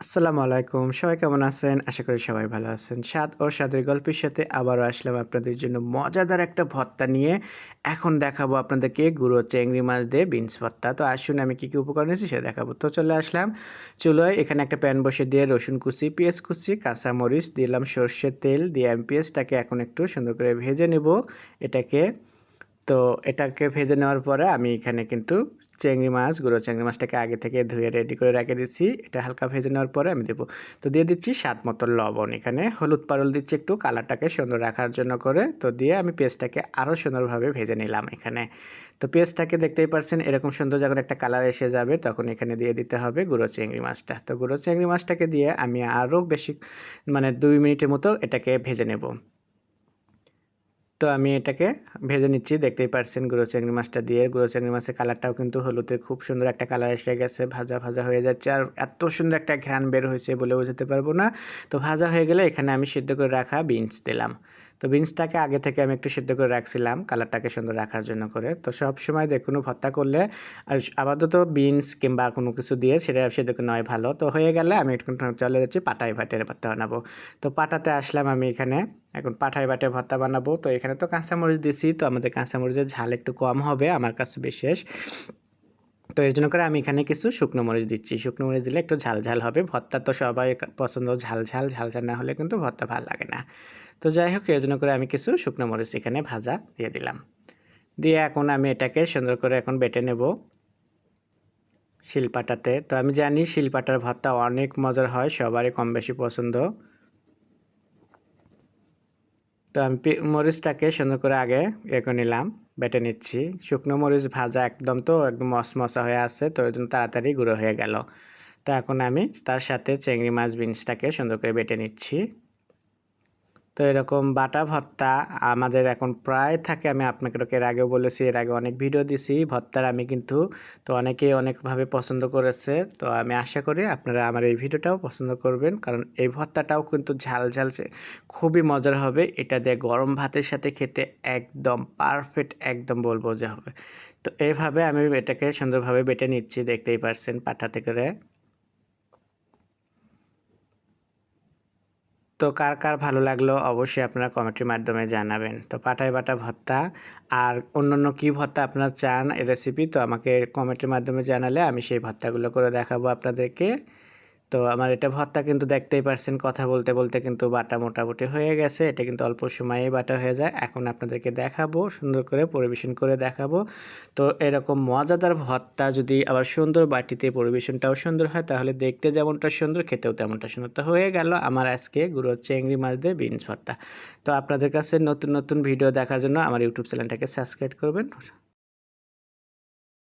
আসসালামু আলাইকুম। সবাই কেমন আছেন? আশা করি সবাই ভালো আছেন। স্বাদ ও স্বাদের গল্পের সাথে আবারও আসলাম আপনাদের জন্য মজাদার একটা ভর্তা নিয়ে। এখন দেখাবো আপনাদেরকে গুঁড়ো চেংড়ি মাছ দিয়ে বিনস ভর্তা। তো আসুন আমি কী কী উপকরণ নিয়েছি সেটা দেখাবো। তো চলে আসলাম। চুলোয় এখানে একটা প্যান বসে দিয়ে রসুন কুচি, পেঁয়াজ কুচি কাঁচামরিচ দিলাম সর্ষের তেল দিয়ে আমি পেঁয়াজটাকে এখন একটু সুন্দর করে ভেজে নেব এটাকে। তো এটাকে ভেজে নেওয়ার পরে আমি এখানে কিন্তু চিংড়ি মাছ, গুঁড়ো চিংড়ি মাছটাকে আগে থেকে ধুয়ে রেডি করে রেখে দিচ্ছি। এটা হালকা ভেজে নেওয়ার পরে আমি দেবো। তো দিয়ে দিচ্ছি স্বাদ মতো লবণ এখানে। হলুদ পারল দিচ্ছি একটু কালারটাকে সুন্দর রাখার জন্য করে। তো দিয়ে আমি পেস্টটাকে আরও সুন্দরভাবে ভেজে নিলাম এখানে। তো পেস্টটাকে দেখতেই পারছেন এরকম সুন্দর যখন একটা কালার এসে যাবে তখন এখানে দিয়ে দিতে হবে গুঁড়ো চিংড়ি মাছটা। তো গুঁড়ো চিংড়ি মাছটাকে দিয়ে আমি আরও বেশি মানে দুই মিনিটের মতো এটাকে ভেজে নেব। তো আমি এটাকে ভেজে নিচ্ছি। দেখতেই পারছেন গুঁড়ো চিংড়ি মাছটা দিয়ে। গুঁড়ো চিংড়ি মাছের কালারটাও কিন্তু হলুদে খুব সুন্দর একটা কালার এসে গেছে। ভাজা ভাজা হয়ে যাচ্ছে আর এত সুন্দর একটা ঘ্রাণ বের হয়েছে বলে বোঝাতে পারব না। তো ভাজা হয়ে গেলে এখানে আমি সিদ্ধ করে রাখা বিনস দিলাম। তো বিনসটাকে আগে থেকে আমি একটু সিদ্ধ করে রাখছিলাম কালারটাকে সুন্দর রাখার জন্য করে। তো সব সময় দেখুন ভর্তা করলে আপাতত বিনস কিংবা কোনো কিছু দিয়ে সেটা সেদ্ধ নয় ভালো। তো হয়ে গেলে আমি একটু চলে যাচ্ছি পাটাই ভাটের ভর্তা বানাবো। তো পাটাতে আসলাম আমি এখানে। এখন পাঠাই বাটে ভর্তা বানাবো। তো এখানে তো কাঁচামরিচ দিছি, তো আমাদের কাঁচামরিচের ঝাল একটু কম হবে আমার কাছে বিশেষ। তো এর জন্য করে আমি এখানে কিছু শুকনো মরিচ দিচ্ছি। শুকনো মরিচ দিলে একটু ঝাল ঝাল হবে। ভর্তা তো সবাই পছন্দ ঝাল ঝাল ঝাল ঝাল না হলে কিন্তু ভর্তা ভালো লাগে না। তো যাই হোক, এর জন্য করে আমি কিছু শুকনো মরিচ এখানে ভাজা দিয়ে দিলাম। দিয়ে এখন আমি এটাকে সুন্দর করে এখন বেটে নেব শিলপাটাতে। তো আমি জানি শিলপাটার ভর্তা অনেক মজার হয়, সবারই কম বেশি পছন্দ। তো আমি মরিচটাকে সুন্দর করে আগে এ করে নিলাম, বেটে নিচ্ছি। শুকনো মরিচ ভাজা একদম তো, একদম মশমশা হয়ে আছে, তো ওই জন্য তাড়াতাড়ি গুঁড়ো হয়ে গেল। তো এখন আমি তার সাথে চিংড়ি মাছ বিনসটাকে সুন্দর করে বেটে নিচ্ছি। তো এরকম বাটা ভর্তা আমাদের এখন প্রায় থাকে, আমি আপনাকে এর আগেও বলেছি, এর আগে অনেক ভিডিও দিছি, ভর্তার আমি কিন্তু তো অনেকেই অনেকভাবে পছন্দ করেছে, তো আমি আশা করি আপনারা আমার এই ভিডিওটাও পছন্দ করবেন, কারণ এই ভর্তাটাও কিন্তু ঝাল ঝাল খুবই মজার হবে, এটা দিয়ে গরম ভাতের সাথে খেতে একদম পারফেক্ট একদম বলব যে হবে। তো এইভাবে আমি এটাকে সুন্দরভাবে বেটে নিচ্ছি, দেখতেই পারছেন পাঠাতে করে। তো কার কার ভালো লাগল অবশ্যই আপনারা কমেন্টের মাধ্যমে জানাবেন। তো পাটায় বাটা ভর্তা আর অন্য অন্য কী ভর্তা আপনারা চান রেসিপি তো আমাকে কমেন্টের মাধ্যমে জানালে আমি সেই ভর্তাগুলো করে দেখাবো আপনাদেরকে। তো আমার এটা ভর্তা কিন্তু দেখতেই পারছেন কথা বলতে বলতে কিন্তু বাটা মোটামুটি হয়ে গেছে। এটা কিন্তু অল্প সময়েই বাটা হয়ে যায়। এখন আপনাদেরকে দেখাবো, সুন্দর করে পরিবেশন করে দেখাবো। তো এরকম মজাদার ভর্তা যদি আবার সুন্দর বাটিতে পরিবেশনটাও সুন্দর হয়, তাহলে দেখতে যেমনটা সুন্দর, খেতেও তেমনটা সুন্দর। তো হয়ে গেল আমার আজকে গুঁড়ো চেংড়ি মাছ দিয়ে বিনস ভর্তা। তো আপনাদের কাছে নতুন নতুন ভিডিও দেখার জন্য আমার ইউটিউব চ্যানেলটাকে সাবস্ক্রাইব করবেন।